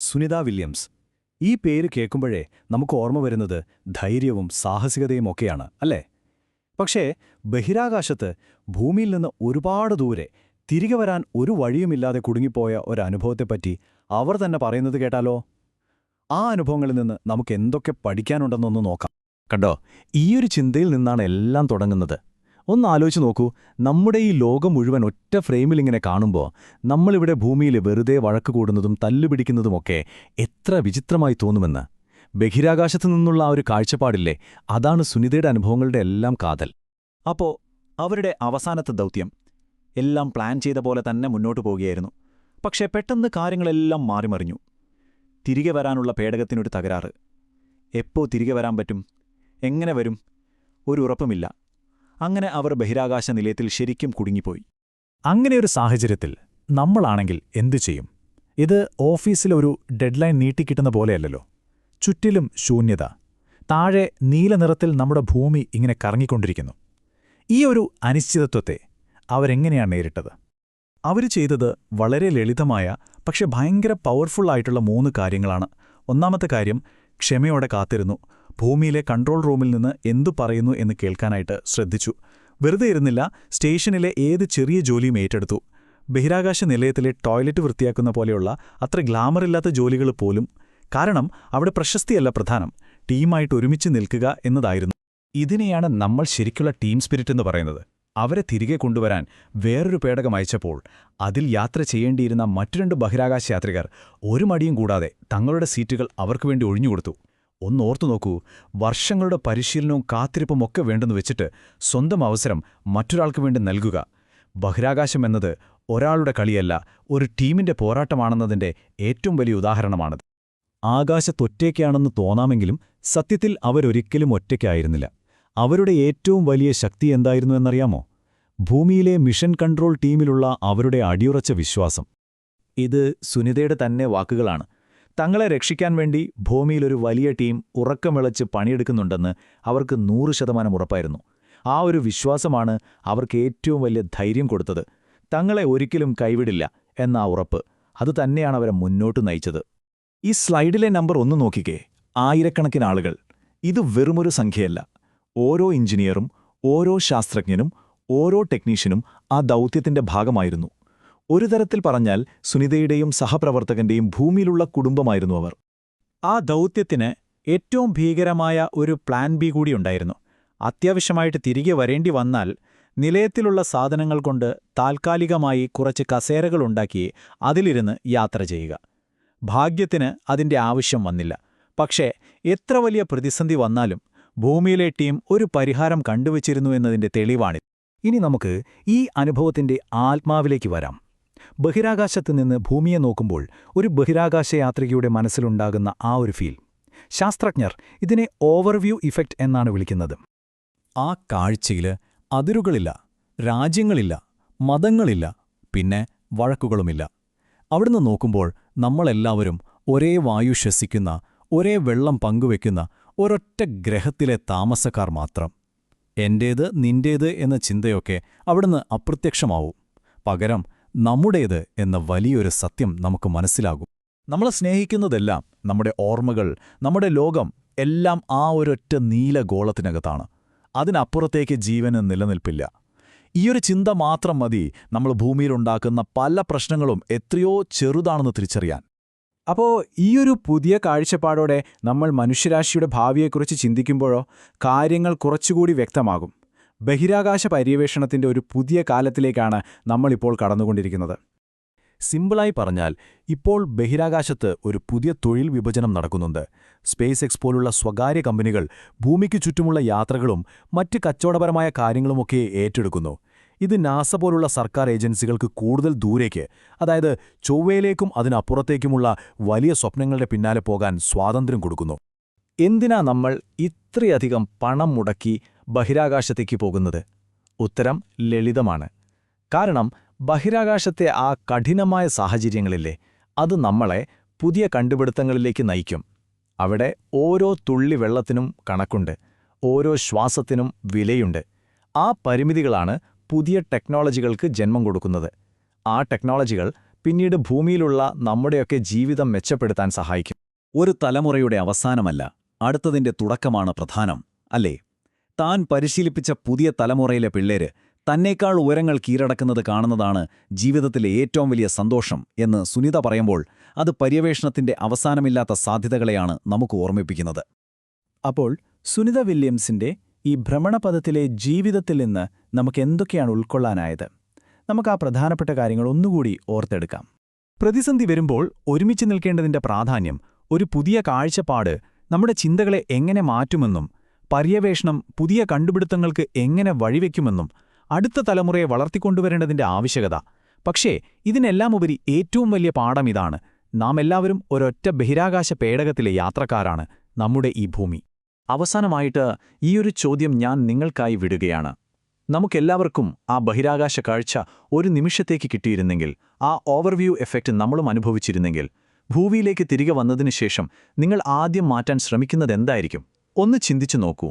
Sunitha Williams. ഈ പേര് കേൾക്കുമ്പോഴേ നമുക്ക് ഓർമ്മ വരുന്നത് ധൈര്യവും സാഹസികതയും ഒക്കെയാണ് അല്ലേ? പക്ഷേ ബഹിരാകാശത്ത് ഭൂമിയിൽ നിന്ന് ഒരുപാട് ദൂരെ തിരികെ വരാൻ ഒരു വഴിയുമില്ലാതെ കുടുങ്ങിപ്പോയ ഒരനുഭവത്തെപ്പറ്റി അവർ തന്നെ പറയുന്നത് കേട്ടാലോ? ആ അനുഭവങ്ങളിൽ നിന്ന് നമുക്ക് എന്തൊക്കെ പഠിക്കാനുണ്ടെന്നൊന്ന് നോക്കാം. കണ്ടോ ഈയൊരു ചിന്തയിൽ നിന്നാണ് എല്ലാം തുടങ്ങുന്നത്. ഒന്ന് ആലോചിച്ച് നോക്കൂ. നമ്മുടെ ഈ ലോകം മുഴുവൻ ഒറ്റ ഫ്രെയിമിൽ ഇങ്ങനെ കാണുമ്പോൾ നമ്മളിവിടെ ഭൂമിയിൽ വെറുതെ വഴക്ക് കൂടുന്നതും തല്ലുപിടിക്കുന്നതുമൊക്കെ എത്ര വിചിത്രമായി തോന്നുമെന്ന്. ബഹിരാകാശത്തു നിന്നുള്ള ആ ഒരു കാഴ്ചപ്പാടില്ലേ? അതാണ് സുനിതയുടെ അനുഭവങ്ങളുടെ എല്ലാം കാതൽ. അപ്പോൾ അവരുടെ അവസാനത്തെ ദൗത്യം. എല്ലാം പ്ലാൻ ചെയ്ത പോലെ തന്നെ മുന്നോട്ട് പോകുകയായിരുന്നു. പക്ഷേ പെട്ടെന്ന് കാര്യങ്ങളെല്ലാം മാറിമറിഞ്ഞു. തിരികെ വരാനുള്ള പേടകത്തിനൊരു തകരാറ്. എപ്പോ തിരികെ വരാൻ പറ്റും? എങ്ങനെ വരും? ഒരു ഉറപ്പുമില്ല. അങ്ങനെ അവർ ബഹിരാകാശ നിലയത്തിൽ ശരിക്കും കുടുങ്ങിപ്പോയി. അങ്ങനെയൊരു സാഹചര്യത്തിൽ നമ്മളാണെങ്കിൽ എന്തു ചെയ്യും? ഇത് ഓഫീസിലൊരു ഡെഡ്ലൈൻ നീട്ടിക്കിട്ടുന്ന പോലെയല്ലല്ലോ. ചുറ്റിലും ശൂന്യത. താഴെ നീലനിറത്തിൽ നമ്മുടെ ഭൂമി ഇങ്ങനെ കറങ്ങിക്കൊണ്ടിരിക്കുന്നു. ഈ ഒരു അനിശ്ചിതത്വത്തെ അവരെങ്ങനെയാണ് നേരിട്ടത്? അവർ ചെയ്തത് വളരെ ലളിതമായ പക്ഷെ ഭയങ്കര പവർഫുള്ളായിട്ടുള്ള മൂന്ന് കാര്യങ്ങളാണ്. ഒന്നാമത്തെ കാര്യം ക്ഷമയോടെ കാത്തിരുന്നു. ഭൂമിയിലെ കൺട്രോൾ റൂമിൽ നിന്ന് എന്തു പറയുന്നു എന്ന് കേൾക്കാനായിട്ട് ശ്രദ്ധിച്ചു. വെറുതെ ഇരുന്നില്ല സ്റ്റേഷനിലെ ഏത് ചെറിയ ജോലിയും ഏറ്റെടുത്തു. ബഹിരാകാശ നിലയത്തിലെ ടോയ്ലറ്റ് വൃത്തിയാക്കുന്ന പോലെയുള്ള അത്ര ഗ്ലാമറില്ലാത്ത ജോലികൾ പോലും. കാരണം അവിടെ പ്രശസ്തിയല്ല പ്രധാനം. ടീമായിട്ട് ഒരുമിച്ച് നിൽക്കുക എന്നതായിരുന്നു. ഇതിനെയാണ് നമ്മൾ ശരിക്കുള്ള ടീം സ്പിരിറ്റ് എന്ന് പറയുന്നത്. അവരെ തിരികെ കൊണ്ടുവരാൻ വേറൊരു പേടകം അയച്ചപ്പോൾ അതിൽ യാത്ര ചെയ്യേണ്ടിയിരുന്ന മറ്റു രണ്ട് ബഹിരാകാശ യാത്രികർ ഒരു മടിയും കൂടാതെ തങ്ങളുടെ സീറ്റുകൾ അവർക്ക് വേണ്ടി ഒഴിഞ്ഞുകൊടുത്തു. ഒന്നോർത്തു നോക്കൂ. വർഷങ്ങളുടെ പരിശീലനവും കാത്തിരിപ്പും ഒക്കെ വേണ്ടെന്ന് വെച്ചിട്ട് സ്വന്തം അവസരം മറ്റൊരാൾക്ക് വേണ്ടി നൽകുക. ബഹിരാകാശം എന്നത് ഒരാളുടെ കളിയല്ല ഒരു ടീമിന്റെ പോരാട്ടമാണെന്നതിന്റെ ഏറ്റവും വലിയ ഉദാഹരണമാണത്. ആകാശത്തൊറ്റയ്ക്കാണെന്ന് തോന്നാമെങ്കിലും സത്യത്തിൽ അവരൊരിക്കലും ഒറ്റയ്ക്കായിരുന്നില്ല. അവരുടെ ഏറ്റവും വലിയ ശക്തി എന്തായിരുന്നു എന്നറിയാമോ? ഭൂമിയിലെ മിഷൻ കൺട്രോൾ ടീമിലുള്ള അവരുടെ അടിയുറച്ച വിശ്വാസം. ഇത് സുനിതയുടെ തന്നെ വാക്കുകളാണ്. തങ്ങളെ രക്ഷിക്കാൻ വേണ്ടി ഭൂമിയിലൊരു വലിയ ടീം ഉറക്കമിളച്ച് പണിയെടുക്കുന്നുണ്ടെന്ന് അവർക്ക് നൂറ് ശതമാനം ഉറപ്പായിരുന്നു. ആ ഒരു വിശ്വാസമാണ് അവർക്ക് ഏറ്റവും വലിയ ധൈര്യം കൊടുത്തത്. തങ്ങളെ ഒരിക്കലും കൈവിടില്ല എന്ന ആ ഉറപ്പ്. അത് തന്നെയാണ് അവരെ മുന്നോട്ട് നയിച്ചത്. ഈ സ്ലൈഡിലെ നമ്പർ ഒന്ന് നോക്കിക്കേ. ആയിരക്കണക്കിന് ആളുകൾ. ഇത് വെറുമൊരു സംഖ്യയല്ല. ഓരോ എഞ്ചിനീയറും ഓരോ ശാസ്ത്രജ്ഞനും ഓരോ ടെക്നീഷ്യനും ആ ദൗത്യത്തിന്റെ ഭാഗമായിരുന്നു. ഒരു തരത്തിൽ പറഞ്ഞാൽ സുനിതയുടെയും സഹപ്രവർത്തകന്റെയും ഭൂമിയിലുള്ള കുടുംബമായിരുന്നു അവർ. ആ ദൗത്യത്തിന് ഏറ്റവും ഭീകരമായ ഒരു പ്ലാൻ ബി കൂടിയുണ്ടായിരുന്നു അത്യാവശ്യമായിട്ട് തിരികെ വരേണ്ടി വന്നാൽ നിലയത്തിലുള്ള സാധനങ്ങൾ കൊണ്ട് താൽക്കാലികമായി കുറച്ച് കസേരകളുണ്ടാക്കി അതിലിരുന്ന് യാത്ര ചെയ്യുക. ഭാഗ്യത്തിന് അതിന്റെ ആവശ്യം വന്നില്ല. പക്ഷേ എത്ര വലിയ പ്രതിസന്ധി വന്നാലും ഭൂമിയിലെ ടീം ഒരു പരിഹാരം കണ്ടുവച്ചിരുന്നു എന്നതിന്റെ തെളിവാണിത്. ഇനി നമുക്ക് ഈ അനുഭവത്തിന്റെ ആത്മാവിലേക്ക് വരാം. ബഹിരാകാശത്ത് നിന്ന് ഭൂമിയെ നോക്കുമ്പോൾ ഒരു ബഹിരാകാശയാത്രികയുടെ മനസ്സിലുണ്ടാകുന്ന ആ ഒരു ഫീൽ. ശാസ്ത്രജ്ഞർ ഇതിനെ ഓവർവ്യൂ ഇഫക്റ്റ് എന്നാണ് വിളിക്കുന്നത്. ആ കാഴ്ചയിൽ അതിരുകളില്ല രാജ്യങ്ങളില്ല മതങ്ങളില്ല പിന്നെ വഴക്കുകളുമില്ല. അവിടുന്ന് നോക്കുമ്പോൾ നമ്മളെല്ലാവരും ഒരേ വായു ശ്വസിക്കുന്ന ഒരേ വെള്ളം പങ്കുവെക്കുന്ന ഒരൊറ്റ ഗ്രഹത്തിലെ താമസക്കാർ മാത്രം. എന്റേത് നിന്റേത് എന്ന ചിന്തയൊക്കെ അവിടുന്ന് അപ്രത്യക്ഷമാവും. പകരം നമ്മുടേത് എന്ന വലിയൊരു സത്യം നമുക്ക് മനസ്സിലാകും. നമ്മളെ സ്നേഹിക്കുന്നതെല്ലാം നമ്മുടെ ഓർമ്മകൾ നമ്മുടെ ലോകം എല്ലാം ആ ഒരൊറ്റ നീല ഗോളത്തിനകത്താണ്. അതിനപ്പുറത്തേക്ക് ജീവന് നിലനിൽപ്പില്ല. ഈയൊരു ചിന്ത മാത്രം മതി നമ്മൾ ഭൂമിയിലുണ്ടാക്കുന്ന പല പ്രശ്നങ്ങളും എത്രയോ ചെറുതാണെന്ന് തിരിച്ചറിയാൻ. അപ്പോൾ ഈയൊരു പുതിയ കാഴ്ചപ്പാടോടെ നമ്മൾ മനുഷ്യരാശിയുടെ ഭാവിയെക്കുറിച്ച് ചിന്തിക്കുമ്പോഴോ കാര്യങ്ങൾ കുറച്ചുകൂടി വ്യക്തമാകും. ബഹിരാകാശ പര്യവേഷണത്തിന്റെ ഒരു പുതിയ കാലത്തിലേക്കാണ് നമ്മളിപ്പോൾ കടന്നുകൊണ്ടിരിക്കുന്നത്. സിമ്പിളായി പറഞ്ഞാൽ ഇപ്പോൾ ബഹിരാകാശത്ത് ഒരു പുതിയ തൊഴിൽ വിഭജനം നടക്കുന്നുണ്ട്. സ്പേസ് എക്സ് പോലുള്ള സ്വകാര്യ കമ്പനികൾ ഭൂമിക്ക് ചുറ്റുമുള്ള യാത്രകളും മറ്റ് കച്ചവടപരമായ കാര്യങ്ങളുമൊക്കെ ഏറ്റെടുക്കുന്നു. ഇത് നാസ പോലുള്ള സർക്കാർ ഏജൻസികൾക്ക് കൂടുതൽ ദൂരേക്ക് അതായത് ചൊവ്വയിലേക്കും അതിനപ്പുറത്തേക്കുമുള്ള വലിയ സ്വപ്നങ്ങളുടെ പിന്നാലെ പോകാൻ സ്വാതന്ത്ര്യം കൊടുക്കുന്നു. എന്തിനാ നമ്മൾ ഇത്രയധികം പണം മുടക്കി ബഹിരാകാശത്തേക്ക് പോകുന്നത്? ഉത്തരം ലളിതമാണ്. കാരണം ബഹിരാകാശത്തെ ആ കഠിനമായ സാഹചര്യങ്ങളില്ലേ അത് നമ്മളെ പുതിയ കണ്ടുപിടുത്തങ്ങളിലേക്ക് നയിക്കും. അവിടെ ഓരോ തുള്ളി വെള്ളത്തിനും കണക്കുണ്ട് ഓരോ ശ്വാസത്തിനും വിലയുണ്ട്. ആ പരിമിതികളാണ് പുതിയ ടെക്നോളജികൾക്ക് ജന്മം കൊടുക്കുന്നത്. ആ ടെക്നോളജികൾ പിന്നീട് ഭൂമിയിലുള്ള നമ്മുടെയൊക്കെ ജീവിതം മെച്ചപ്പെടുത്താൻ സഹായിക്കും. ഒരു തലമുറയുടെ അവസാനമല്ല അടുത്തതിന്റെ തുടക്കമാണ് പ്രധാനം അല്ലേ? താൻ പരിശീലിപ്പിച്ച പുതിയ തലമുറയിലെ പിള്ളേര് തന്നേക്കാൾ ഉയരങ്ങൾ കീഴടക്കുന്നത് കാണുന്നതാണ് ജീവിതത്തിലെ ഏറ്റവും വലിയ സന്തോഷം എന്ന് സുനിത പറയുമ്പോൾ അത് പര്യവേഷണത്തിന്റെ അവസാനമില്ലാത്ത സാധ്യതകളെയാണ് നമുക്ക് ഓർമ്മിപ്പിക്കുന്നത്. അപ്പോൾ സുനിത വില്യംസിന്റെ ഈ ഭ്രമണപഥത്തിലെ ജീവിതത്തിൽ നിന്ന് നമുക്ക് എന്തൊക്കെയാണ് ഉൾക്കൊള്ളാനായത്? നമുക്ക് ആ പ്രധാനപ്പെട്ട കാര്യങ്ങൾ ഒന്നുകൂടി ഓർത്തെടുക്കാം. പ്രതിസന്ധി വരുമ്പോൾ ഒരുമിച്ച് നിൽക്കേണ്ടതിന്റെ പ്രാധാന്യം ഒരു പുതിയ കാഴ്ചപ്പാട് നമ്മുടെ ചിന്തകളെ എങ്ങനെ മാറ്റുമെന്നും പര്യവേഷണം പുതിയ കണ്ടുപിടുത്തങ്ങൾക്ക് എങ്ങനെ വഴിവെക്കുമെന്നും അടുത്ത തലമുറയെ വളർത്തിക്കൊണ്ടുവരേണ്ടതിന്റെ ആവശ്യകത. പക്ഷേ ഇതിനെല്ലാം ഉപരി ഏറ്റവും വലിയ പാഠം ഇതാണ് നാം എല്ലാവരും ഒരൊറ്റ ബഹിരാകാശ പേടകത്തിലെ യാത്രക്കാരാണ് നമ്മുടെ ഈ ഭൂമി. അവസാനമായിട്ട് ഈയൊരു ചോദ്യം ഞാൻ നിങ്ങൾക്കായി വിടുകയാണ്. നമുക്കെല്ലാവർക്കും ആ ബഹിരാകാശ കാഴ്ച ഒരു നിമിഷത്തേക്ക് കിട്ടിയിരുന്നെങ്കിൽ ആ ഓവർവ്യൂ എഫക്റ്റ് നമ്മളും അനുഭവിച്ചിരുന്നെങ്കിൽ ഭൂവിയിലേക്ക് തിരികെ വന്നതിനു ശേഷം നിങ്ങൾ ആദ്യം മാറ്റാൻ ശ്രമിക്കുന്നതെന്തായിരിക്കും? ഒന്ന് ചിന്തിച്ചു നോക്കൂ